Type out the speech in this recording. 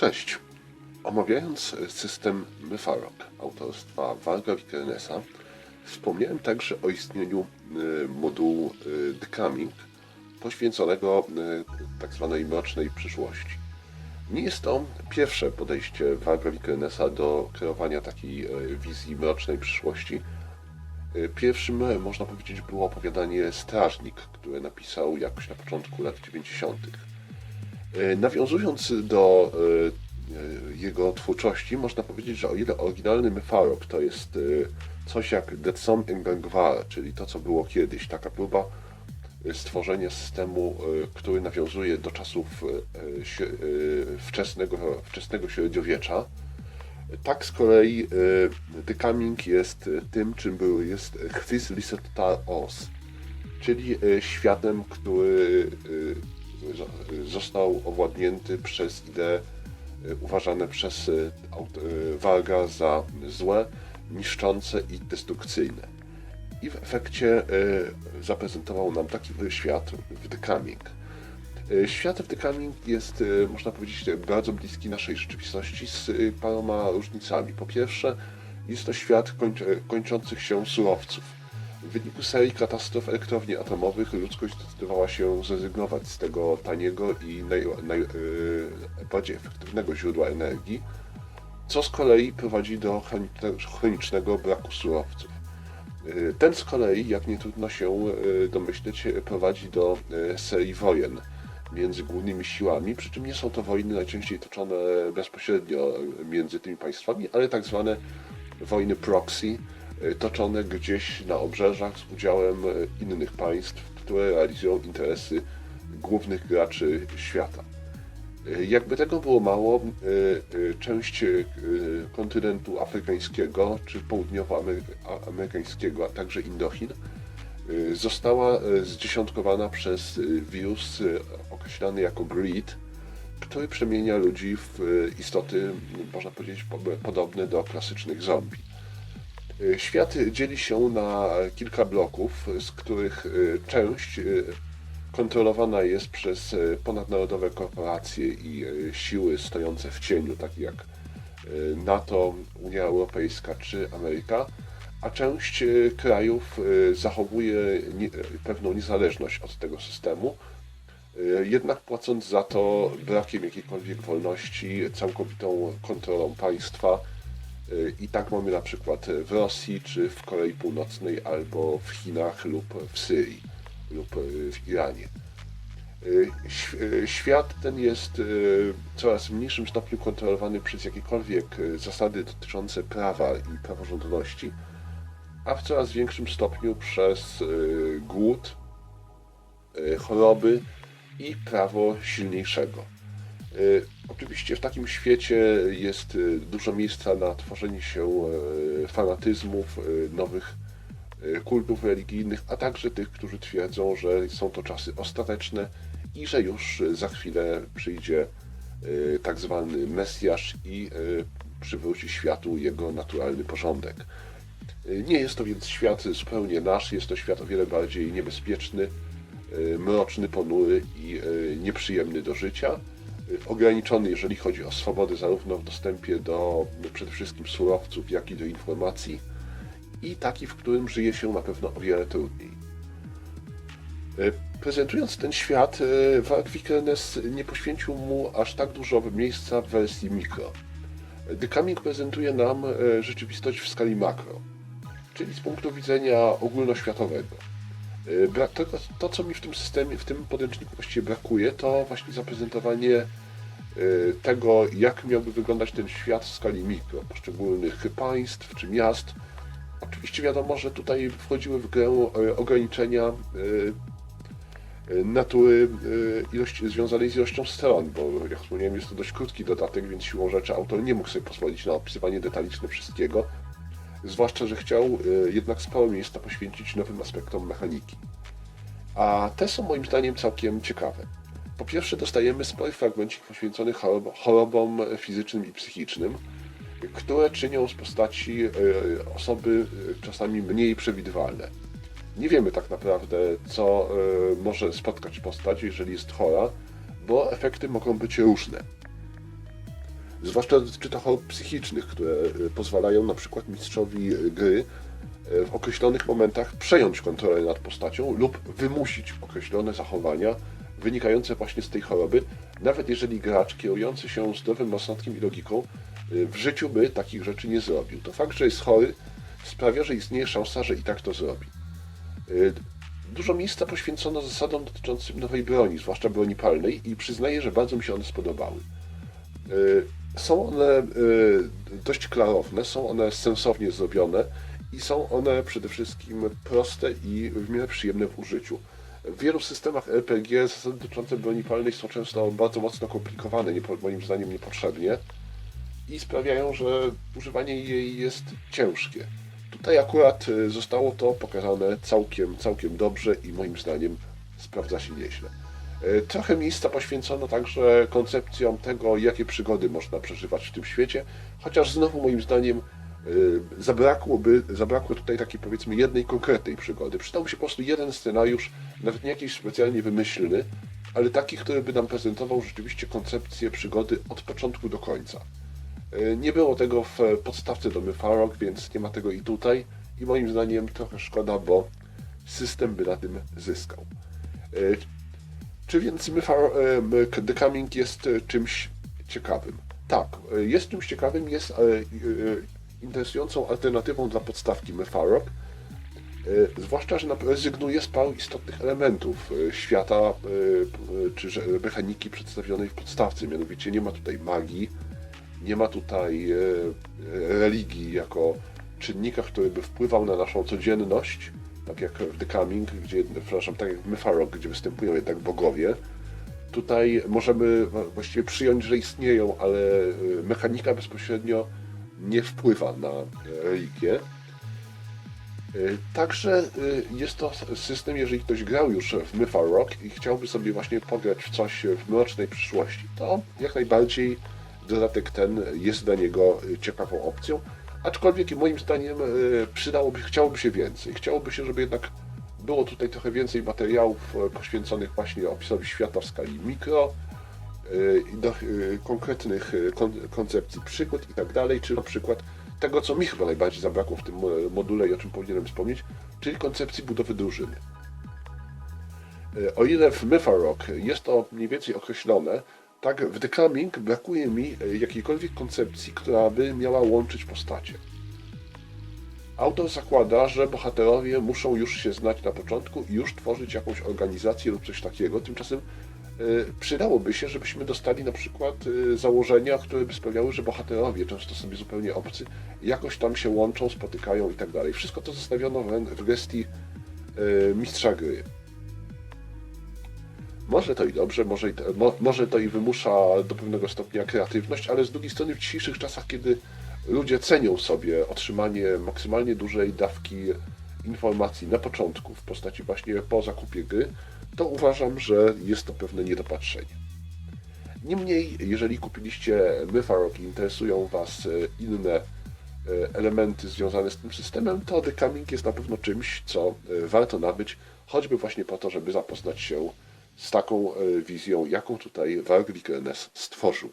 Cześć. Omawiając system Myfarok autorstwa Varga Vikernesa, wspomniałem także o istnieniu y, modułu y, Decoming poświęconego y, tak zwanej mrocznej przyszłości. Nie jest to pierwsze podejście Varga Vikernesa do kreowania takiej wizji mrocznej przyszłości. Pierwszym, można powiedzieć, było opowiadanie Strażnik, które napisał jakoś na początku lat 90. E, Nawiązując do e, e, jego twórczości, można powiedzieć, że o ile oryginalny Myfarok to jest coś jak The Som Engangwar, czyli to, co było kiedyś, taka próba stworzenia systemu, który nawiązuje do czasów wczesnego, wczesnego średniowiecza, tak z kolei The Coming jest tym, czym był, jest Chwis Lisetar Os, czyli światem, który został owładnięty przez idee e, uważane przez e, e, Varga za złe, niszczące i destrukcyjne. I w efekcie zaprezentował nam taki świat w The Coming. E, Świat w The Coming jest, można powiedzieć, bardzo bliski naszej rzeczywistości z paroma różnicami. Po pierwsze, jest to świat kończ- kończących się surowców. W wyniku serii katastrof elektrowni atomowych ludzkość zdecydowała się zrezygnować z tego taniego i naj, naj, e, efektywnego źródła energii, co z kolei prowadzi do chroni- chronicznego braku surowców. E, Ten z kolei, jak nie trudno się e, domyśleć, prowadzi do serii wojen między głównymi siłami, przy czym nie są to wojny najczęściej toczone bezpośrednio między tymi państwami, ale tak zwane wojny proxy, toczone gdzieś na obrzeżach z udziałem e, innych państw, które realizują interesy głównych graczy świata. E, Jakby tego było mało, część kontynentu afrykańskiego czy południowoamerykańskiego, a także Indochin została zdziesiątkowana przez wirus określany jako greed, który przemienia ludzi w istoty, można powiedzieć, po- podobne do klasycznych zombie. E, Świat dzieli się na kilka bloków, z których e, część e, kontrolowana jest przez ponadnarodowe korporacje i siły stojące w cieniu, takie jak NATO, Unia Europejska czy Ameryka, a część krajów zachowuje pewną niezależność od tego systemu, jednak płacąc za to brakiem jakiejkolwiek wolności, całkowitą kontrolą państwa. E, I tak mamy na przykład w Rosji, czy w Korei Północnej, albo w Chinach lub w Syrii, lub e, w Iranie. Ś- y, Świat ten jest w coraz mniejszym stopniu kontrolowany przez jakiekolwiek zasady dotyczące prawa i praworządności, a w coraz większym stopniu przez głód, choroby i prawo silniejszego. Y, Oczywiście w takim świecie jest y, dużo miejsca na tworzenie się y, fanatyzmów, nowych kultów religijnych, a także tych, którzy twierdzą, że są to czasy ostateczne i że już za chwilę przyjdzie tak zwany Mesjasz i przywróci światu jego naturalny porządek. Nie jest to więc świat zupełnie nasz, jest to świat o wiele bardziej niebezpieczny, mroczny, ponury i nieprzyjemny do życia. Ograniczony, jeżeli chodzi o swobodę, zarówno w dostępie do przede wszystkim surowców, jak i do informacji, i taki, w którym żyje się na pewno o wiele trudniej. E, Prezentując ten świat, e, Warg Vikernes nie poświęcił mu aż tak dużo miejsca w wersji mikro. The Coming prezentuje nam e, rzeczywistość w skali makro, czyli z punktu widzenia ogólnoświatowego. Bra- To, to, co mi w tym systemie, w tym podręczniku właściwie brakuje, to właśnie zaprezentowanie e, tego, jak miałby wyglądać ten świat w skali mikro, poszczególnych państw czy miast. Oczywiście wiadomo, że tutaj wchodziły w grę e, ograniczenia natury ilości, związanej z ilością stron, bo jak wspomniałem, jest to dość krótki dodatek, więc siłą rzeczy autor nie mógł sobie pozwolić na opisywanie detaliczne wszystkiego. Zwłaszcza, że chciał e, jednak sporo miejsca poświęcić nowym aspektom mechaniki. A te są moim zdaniem całkiem ciekawe. Po pierwsze, dostajemy spory fragmencik poświęcony chorob- chorobom fizycznym i psychicznym, które czynią z postaci e, osoby e, czasami mniej przewidywalne. Nie wiemy tak naprawdę, co może spotkać postać, jeżeli jest chora, bo efekty mogą być różne. Zwłaszcza dotyczy to chorób psychicznych, które y, pozwalają na przykład mistrzowi gry y, w określonych momentach przejąć kontrolę nad postacią lub wymusić określone zachowania wynikające właśnie z tej choroby, nawet jeżeli gracz kierujący się zdrowym rozsądkiem i logiką w życiu by takich rzeczy nie zrobił. To fakt, że jest chory sprawia, że istnieje szansa, że i tak to zrobi. Dużo miejsca poświęcono zasadom dotyczącym nowej broni, zwłaszcza broni palnej i przyznaję, że bardzo mi się one spodobały. Są one y, dość klarowne, są one sensownie zrobione i są one przede wszystkim proste i w miarę przyjemne w użyciu. W wielu systemach RPG zasady dotyczące broni palnej są często bardzo mocno komplikowane, nie, moim zdaniem niepotrzebnie i sprawiają, że używanie jej jest ciężkie. Tutaj akurat y, zostało to pokazane całkiem, całkiem dobrze i moim zdaniem sprawdza się nieźle. Y, Trochę miejsca poświęcono także koncepcjom tego, jakie przygody można przeżywać w tym świecie, chociaż znowu moim zdaniem y, zabrakłoby, zabrakło tutaj takiej powiedzmy jednej konkretnej przygody. Przydałby się po prostu jeden scenariusz, nawet nie jakiś specjalnie wymyślny, ale taki, który by nam prezentował rzeczywiście koncepcję przygody od początku do końca. Y, Nie było tego w podstawce do Myfarok, więc nie ma tego i tutaj. I moim zdaniem trochę szkoda, bo system by na tym zyskał. Czy więc The Coming jest y, czymś ciekawym? Tak, y, jest czymś ciekawym, jest y, interesującą alternatywą dla podstawki Myfarok. Y, Zwłaszcza, że rezygnuje z paru istotnych elementów świata czy mechaniki przedstawionej w podstawce. Mianowicie nie ma tutaj magii, nie ma tutaj e, e, religii jako czynnika, który by wpływał na naszą codzienność, tak jak w The Coming, gdzie, przepraszam, tak jak w Myfarok, gdzie występują jednak bogowie. Tutaj możemy właściwie przyjąć, że istnieją, ale e, mechanika bezpośrednio nie wpływa na e, religię. E, Także e, jest to system, jeżeli ktoś grał już w Mythal Rock i chciałby sobie właśnie pograć w coś w mrocznej przyszłości, to jak najbardziej dodatek ten jest dla niego e, ciekawą opcją. Aczkolwiek moim zdaniem e, przydałoby, chciałoby się więcej. Chciałoby się, żeby jednak było tutaj trochę więcej materiałów e, poświęconych właśnie opisowi świata w skali mikro, e, do konkretnych kon, koncepcji przygód i tak dalej, czy na przykład tego, co mi chyba najbardziej zabrakło w tym mo- module i o czym powinienem wspomnieć, czyli koncepcji budowy drużyny. O ile w Myfarok jest to mniej więcej określone, tak w The Coming brakuje mi e, jakiejkolwiek koncepcji, która by miała łączyć postacie. Autor zakłada, że bohaterowie muszą już się znać na początku i już tworzyć jakąś organizację lub coś takiego. Tymczasem e, przydałoby się, żebyśmy dostali na przykład e, założenia, które by sprawiały, że bohaterowie, często sobie zupełnie obcy, jakoś tam się łączą, spotykają i tak dalej. Wszystko to zostawiono w, w gestii e, mistrza gry. Może to i dobrze, może, może to i wymusza do pewnego stopnia kreatywność, ale z drugiej strony w dzisiejszych czasach, kiedy ludzie cenią sobie otrzymanie maksymalnie dużej dawki informacji na początku w postaci właśnie po zakupie gry, to uważam, że jest to pewne niedopatrzenie. Niemniej, jeżeli kupiliście Myfarok i interesują Was e, inne e, elementy związane z tym systemem, to The Coming jest na pewno czymś, co e, warto nabyć, choćby właśnie po to, żeby zapoznać się z taką e, wizją, jaką tutaj Vikernes stworzył.